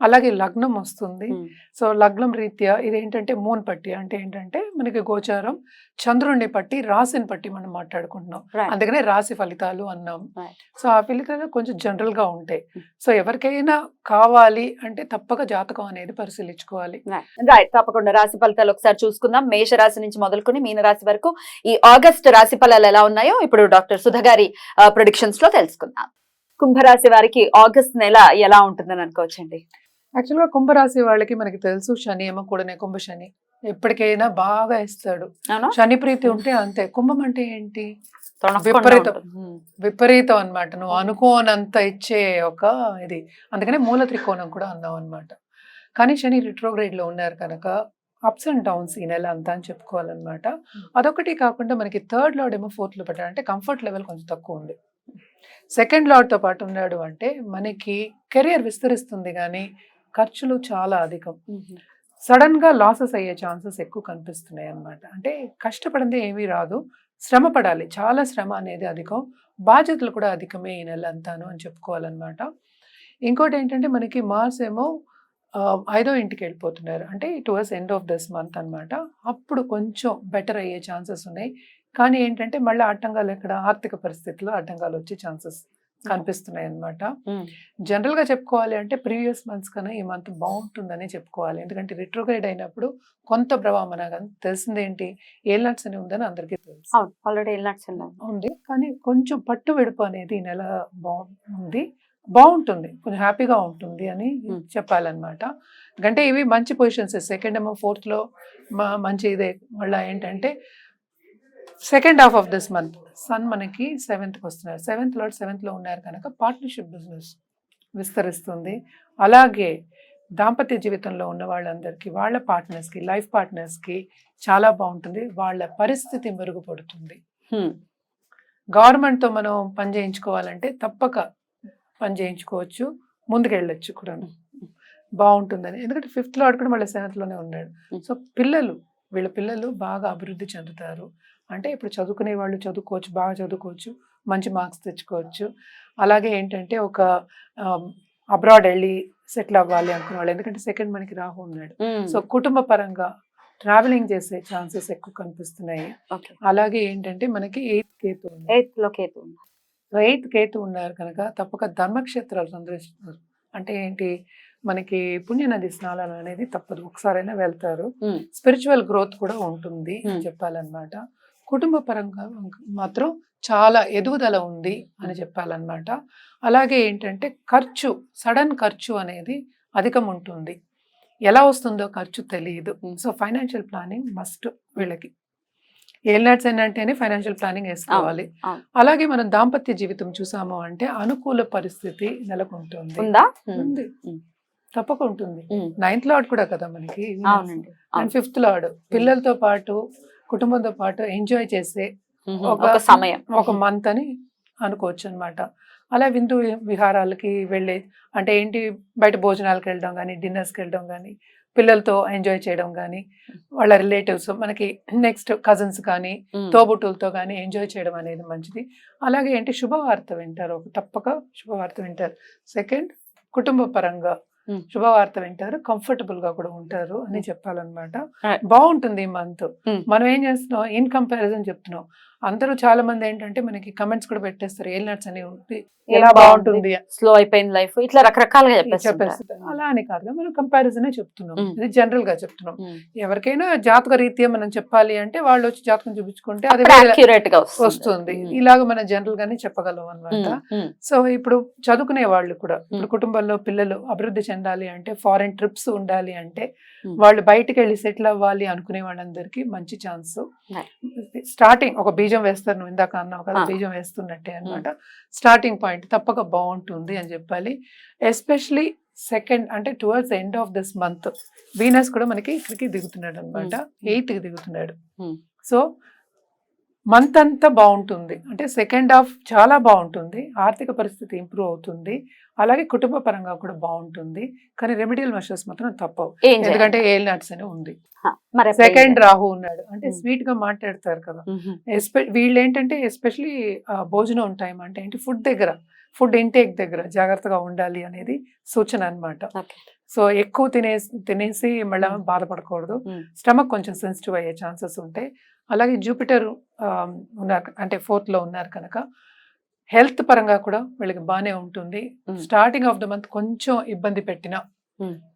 అలాగే లగ్నం వస్తుంది. సో లగ్నం రీత్యా ఇది ఏంటంటే మూన్ పట్టి అంటే ఏంటంటే మనకి గోచారం చంద్రుడిని పట్టి రాశిని పట్టి మనం మాట్లాడుకుంటున్నాం. అందుకనే రాశి ఫలితాలు అన్నాం. సో ఆ ఫలితాలు కొంచెం జనరల్గా ఉంటాయి. సో ఎవరికైనా కావాలి అంటే తప్పక జాతకం అనేది పరిశీలించుకోవాలి. రైట్ తప్పకుండా రాశి ఫలితాలు ఒకసారి చూసుకుందాం. మేష రాశి నుంచి మొదలుకొని మీన రాశి వరకు ఈ ఆగస్ట్ రాశి ఫలాలు ఎలా ఉన్నాయో ఇప్పుడు డాక్టర్ సుధ గారి ప్రొడిక్షన్స్లో తెలుసుకుందాం. కుంభరాశి వారికి ఆగస్ట్ నెల ఎలా ఉంటుందని అనుకోవచ్చండి. యాక్చువల్గా కుంభరాశి వాళ్ళకి మనకి తెలుసు శని ఏమో కూడానే కుంభ శని ఎప్పటికైనా బాగా ఇస్తాడు శని ప్రీతి ఉంటే అంతే. కుంభం అంటే ఏంటి? విపరీతం. విపరీతం అన్నమాట. నువ్వు అనుకోనంత ఇచ్చే ఒక ఇది. అందుకనే మూల త్రికోణం కూడా అన్నాం అనమాట కానీ శని రిట్రోగ్రేడ్లో ఉన్నారు కనుక అప్స్ అండ్ డౌన్స్ ఈ నెల అంతా అని చెప్పుకోవాలన్నమాట. అదొకటి కాకుండా మనకి థర్డ్ లార్డ్ ఏమో ఫోర్త్లో పెట్టాడు అంటే కంఫర్ట్ లెవెల్ కొంచెం తక్కువ ఉంది. సెకండ్ లార్డ్తో పాటు ఉన్నాడు అంటే మనకి కెరియర్ విస్తరిస్తుంది కానీ ఖర్చులు చాలా అధికం. సడన్గా లాసెస్ అయ్యే ఛాన్సెస్ ఎక్కువ కనిపిస్తున్నాయి అన్నమాట. అంటే కష్టపడింది ఏమీ రాదు. శ్రమ పడాలి. చాలా శ్రమ అనేది అధికం. బాధ్యతలు కూడా అధికమే ఈ నెల అంతాను అని చెప్పుకోవాలన్నమాట. ఇంకోటి ఏంటంటే మనకి మార్స్ ఏమో ఐదో ఇంటికి వెళ్ళిపోతున్నారు. అంటే towards end of this month అన్నమాట. అప్పుడు కొంచెం బెటర్ అయ్యే ఛాన్సెస్ ఉన్నాయి. కానీ ఏంటంటే మళ్ళీ అడ్డంగాలు ఎక్కడ? ఆర్థిక పరిస్థితుల్లో అడ్డంగాలు వచ్చే ఛాన్సెస్ కనిపిస్తున్నాయి అన్నమాట ఉమ్. జనరల్గా చెప్పుకోవాలి అంటే ప్రీవియస్ మంత్స్ కన్నా ఈ మంత్ బాగుంటుందని చెప్పుకోవాలి. ఎందుకంటే రిట్రోగ్రేడ్ అయినప్పుడు కొంత ప్రభావం మనకు తెలిసింది ఏంటి ఏల్నట్స్ అని ఉందని అందరికీ తెలుసు. ఆల్రెడీ ఉంది. కానీ కొంచెం పట్టు వెడుపు అనేది ఈ నెల బాగుంది. బాగుంటుంది. కొంచెం హ్యాపీగా ఉంటుంది అని. చెప్పాలన్నమాట. ఎందుకంటే ఇవి మంచి పొజిషన్స్. సెకండ్ ఏమో ఫోర్త్లో మ- మంచి ఇదే. మళ్ళీ ఏంటంటే second half of this month. Sun మనకి సెవెంత్కి వస్తున్నారు. సెవెంత్లో సెవెంత్లో ఉన్నారు కనుక పార్ట్నర్షిప్ బిజినెస్ విస్తరిస్తుంది. అలాగే దాంపత్య జీవితంలో ఉన్న వాళ్ళందరికీ వాళ్ళ పార్ట్నర్స్కి లైఫ్ పార్ట్నర్స్కి చాలా బాగుంటుంది. వాళ్ళ పరిస్థితి మెరుగుపడుతుంది. గవర్నమెంట్తో మనం పని చేయించుకోవాలంటే తప్పక పని చేయించుకోవచ్చు. ముందుకెళ్ళొచ్చు కూడా. బాగుంటుందని. ఎందుకంటే ఫిఫ్త్లో కూడా మళ్ళీ సెవెంత్లోనే ఉన్నాడు. సో పిల్లలు వీళ్ళ పిల్లలు బాగా అభివృద్ధి చెందుతారు. అంటే ఇప్పుడు చదువుకునే వాళ్ళు చదువుకోవచ్చు బాగా చదువుకోవచ్చు మంచి మార్క్స్ తెచ్చుకోవచ్చు. అలాగే ఏంటంటే ఒక అబ్రాడ్ వెళ్ళి సెటిల్ అవ్వాలి అనుకునే వాళ్ళు ఎందుకంటే సెకండ్ మనకి రాహు ఉన్నాడు. సో కుటుంబ పరంగా ట్రావెలింగ్ చేసే ఛాన్సెస్ ఎక్కువ కనిపిస్తున్నాయి. అలాగే ఏంటంటే మనకి ఎయిత్ కేతు ఉంది ఎయిత్లో కేతు ఉంది. సో ఎయిత్ కేతు ఉన్నారు కనుక తప్పక ధర్మక్షేత్రాలు సందర్శిస్తారు అంటే ఏంటి మనకి పుణ్యనది స్నానాలు అనేది తప్పదు. ఒకసారైనా వెళ్తారు. స్పిరిచువల్ గ్రోత్ కూడా ఉంటుంది. చెప్పాలన్నమాట. కుటుంబ పరంగా మాత్రం చాలా ఎదుగుదల ఉంది అని చెప్పాలన్నమాట. అలాగే ఏంటంటే ఖర్చు సడన్ ఖర్చు అనేది అధికం ఉంటుంది. ఎలా వస్తుందో ఖర్చు తెలియదు. సో ఫైనాన్షియల్ ప్లానింగ్ మస్ట్ వీళ్ళకి. ఏలినాట్స్ ఏంటంటేనే ఫైనాన్షియల్ ప్లానింగ్ వేసుకోవాలి. అలాగే మనం దాంపత్య జీవితం చూసాము అంటే అనుకూల పరిస్థితి నెలకొంటుంది. ఉందా. తప్పక ఉంటుంది. నైన్త్ లార్డ్ కూడా కదా మనకి. And fifth lord. పిల్లలతో పాటు కుటుంబంతో పాటు ఎంజాయ్ చేసే. ఒక- సమయం ఒక మంత్ అని అనుకోవచ్చు అనమాట అలా విందు విహారాలకి వెళ్ళే అంటే ఏంటి బయట భోజనాలకు వెళ్ళడం కానీ డిన్నర్స్కి వెళ్ళడం కానీ పిల్లలతో ఎంజాయ్ చేయడం కానీ వాళ్ళ రిలేటివ్స్ మనకి నెక్స్ట్ కజిన్స్ కానీ. తోబుట్టులతో కానీ ఎంజాయ్ చేయడం అనేది మంచిది అలాగే ఏంటి శుభవార్త వింటారు ఒక తప్పక శుభవార్త వింటారు సెకండ్ కుటుంబ పరంగా. శుభవార్త వింటారు కంఫర్టబుల్గా కూడా ఉంటారు అని చెప్పాలన్నమాట. బాగుంటుంది ఈ మంత్. మనం ఏం చేస్తున్నాం? ఇన్ కంపారిజన్ చెప్తున్నాం. అందరూ చాలా మంది ఏంటంటే మనకి కమెంట్స్ కూడా పెట్టేస్తారు. ఏల్ నట్స్ అని ఏం ఎలా బాగుంటుంది? స్లో అయిపోయింది లైఫ్ ఇట్లా రకరకాలుగా చెప్పేస్తారు అలా అని కాదు మనం కంపారిజనే చెప్తున్నాం. ఇది జనరల్గా చెప్తున్నాం. ఎవరికైనా జాతక రీత్యా మనం చెప్పాలి అంటే వాళ్ళు వచ్చి జాతకం చూపించుకుంటే అది వేరే అక్యురేట్గా వస్తుంది. ఇలాగ మనం జనరల్ గానే చెప్పగలం అనమాట. సో ఇప్పుడు చదువుకునే వాళ్ళు కూడా ఇప్పుడు. కుటుంబంలో పిల్లలు అభివృద్ధి చెందాలి అంటే ఫారెన్ ట్రిప్స్ ఉండాలి అంటే. వాళ్ళు బయటికి వెళ్ళి సెటిల్ అవ్వాలి అనుకునే వాళ్ళందరికీ మంచి ఛాన్స్. స్టార్టింగ్ ఒక బీజం వేస్తారు నువ్వు ఇందాక అన్నావు కదా. బీజం వేస్తున్నట్టే అన్నమాట స్టార్టింగ్ పాయింట్ తప్పక బాగుంటుంది అని చెప్పాలి ఎస్పెషలీ సెకండ్ అంటే towards end of this month Venus కూడా మనకి ఇక్కడికి దిగుతున్నాడు అనమాట మ్. ఎయిత్కి దిగుతున్నాడు. సో మంత్ అంతా బాగుంటుంది. అంటే సెకండ్ హాఫ్ చాలా బాగుంటుంది. ఆర్థిక పరిస్థితి ఇంప్రూవ్ అవుతుంది. అలాగే కుటుంబ పరంగా కూడా బాగుంటుంది. కానీ రెమెడియల్ మెషర్స్ మాత్రం తప్పవు? ఎందుకంటే ఏల్ నట్స్ అని ఉంది. సెకండ్? రాహు ఉన్నాడు. అంటే. స్వీట్గా మాట్లాడతారు కదా. ఎస్పె వీళ్ళు ఏంటంటే ఎస్పెషలీ భోజనం టైం అంటే ఏంటి? ఫుడ్ దగ్గర. ఫుడ్ ఇంటేక్ దగ్గర జాగ్రత్తగా ఉండాలి అనేది సూచన అన్నమాట. Okay. సో ఎక్కువ తినేసి తినేసి మళ్ళీ. బాధపడకూడదు. స్టమక్ కొంచెం సెన్సిటివ్ అయ్యే ఛాన్సెస్ ఉంటాయి అలాగే జూపిటర్ ఉన్నారు అంటే ఫోర్త్లో ఉన్నారు కనుక హెల్త్ పరంగా కూడా వీళ్ళకి బాగానే ఉంటుంది. స్టార్టింగ్ ఆఫ్ ద మంత్ కొంచెం ఇబ్బంది పెట్టిన.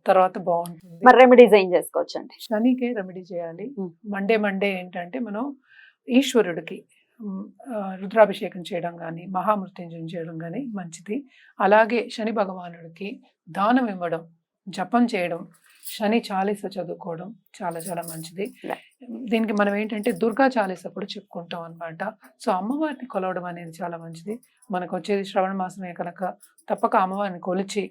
తర్వాత బాగుంటుంది మరి రెమెడీస్ ఏం చేసుకోవచ్చు అండి శనికే రెమెడీ చేయాలి. మండే మండే ఏంటంటే మనం ఈశ్వరుడికి రుద్రాభిషేకం చేయడం కానీ మహామృత్యుంజయం చేయడం కానీ మంచిది అలాగే శని భగవానుడికి దానం ఇవ్వడం జపం చేయడం శని చాలీస చదువుకోవడం చాలా చాలా మంచిది. దీనికి మనం ఏంటంటే దుర్గా చాలీస కూడా చెప్పుకుంటాం అన్నమాట. సో అమ్మవారిని కొలవడం అనేది చాలా మంచిది. మనకు వచ్చేది శ్రవణ మాసమే కనుక తప్పక అమ్మవారిని కొలిచి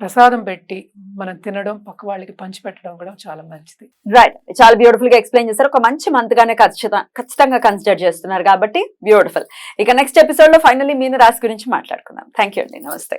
ప్రసాదం పెట్టి మనం తినడం పక్క వాళ్ళకి పంచిపెట్టడం కూడా చాలా మంచిది. రైట్ చాలా బ్యూటిఫుల్గా ఎక్స్ప్లెయిన్ చేశారు. ఒక మంచి మంత్ గానే ఖచ్చితంగా ఖచ్చితంగా కన్సిడర్ చేస్తున్నారు కాబట్టి బ్యూటిఫుల్ ఇక నెక్స్ట్ ఎపిసోడ్లో ఫైనల్లీ మీన రాశి గురించి మాట్లాడుకుందాం. థ్యాంక్ అండి. నమస్తే.